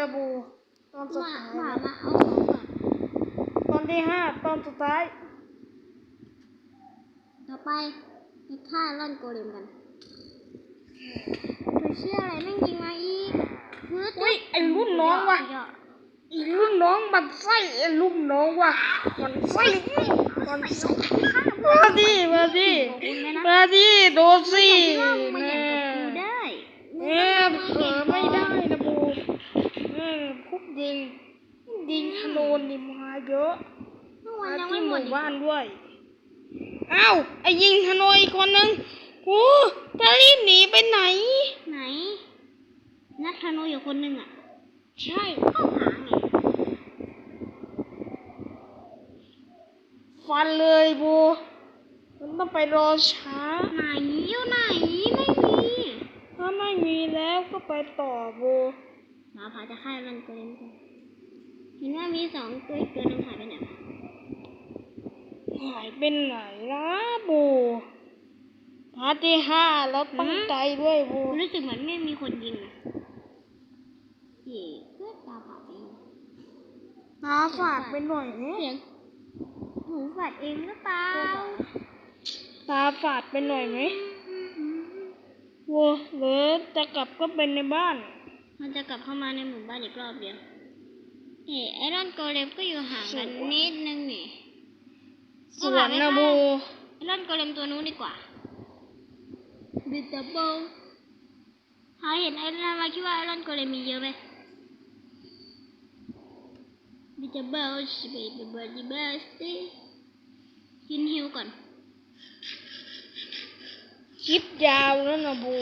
ระบูตอนสุดมาท้ายมาแล้วมาเอาของก่อนตอนที่ห้าตอนสุดท้ายต่อไปไปฆ่าร่อนโกเลมกันไม่เชื่ออะไรแม่งยิงมาอีกฟื้นอุ้ยไอ้รุ่นน้องว่ะไอ้รุ่นน้องมันไส้ไอ้รุ่นน้องว่ะมันไส้มันไส้มาดิมาดิมาดิโดนสิไม่แม่ อยากกับกูได้ แม่เผลอไม่ได้นะบูแม่พวก ยิง ยิงธนูนี่มาเยอะเมื่อวานมายังที่ไม่หหมดมู่อีกบ้านด้วยอ้าวไอ้ยิงธนูอีกคนนึงโอ้จะรีบหนีไปไหน ไหน นักธนูอยู่คนหนึ่งอะ ใช่เข้าหาไงฟันเลยบูมันต้องไปรอช้า ไหนอยู่ไหนไม่มี ถ้าไม่มีแล้วก็ไปต่อบู หมาผาจะฆ่าร่อนโกเลมกันเห็นว่ามีสองตัวอีกตัวหนึงหายไปไหนวะหายไปไหนนะบูพาร์ทที่ห้าแล้วตั้งใจด้วยบูรู้สึกเหมือนไม่มีคนยิงอะเย่เพื่อตาผาเองตาฝาดไปหน่อยเนี่เสียยงหูฝาดเองหรือเปล่าตาฝาดไปหน่อยไหมวัวหรือจะกลับก็เป็นในบ้าน มันจะกลับเข้ามาในหมู่บ้านอีกรอบเดียวเฮ้ไอรอนโกเลมก็อยู่ห่างกันนิดนึงนี่สวนนะบูไอรอนโกเลมตัวนู้นดีกว่าบิตเบิลหาเห็นไอรอนมาคิดว่าไอรอนโกเลมมีเยอะไหมบิตเบิลสบิตเบิลดิเบิลสตีกินฮิวก่อนคลิปยาวแล้วนะบู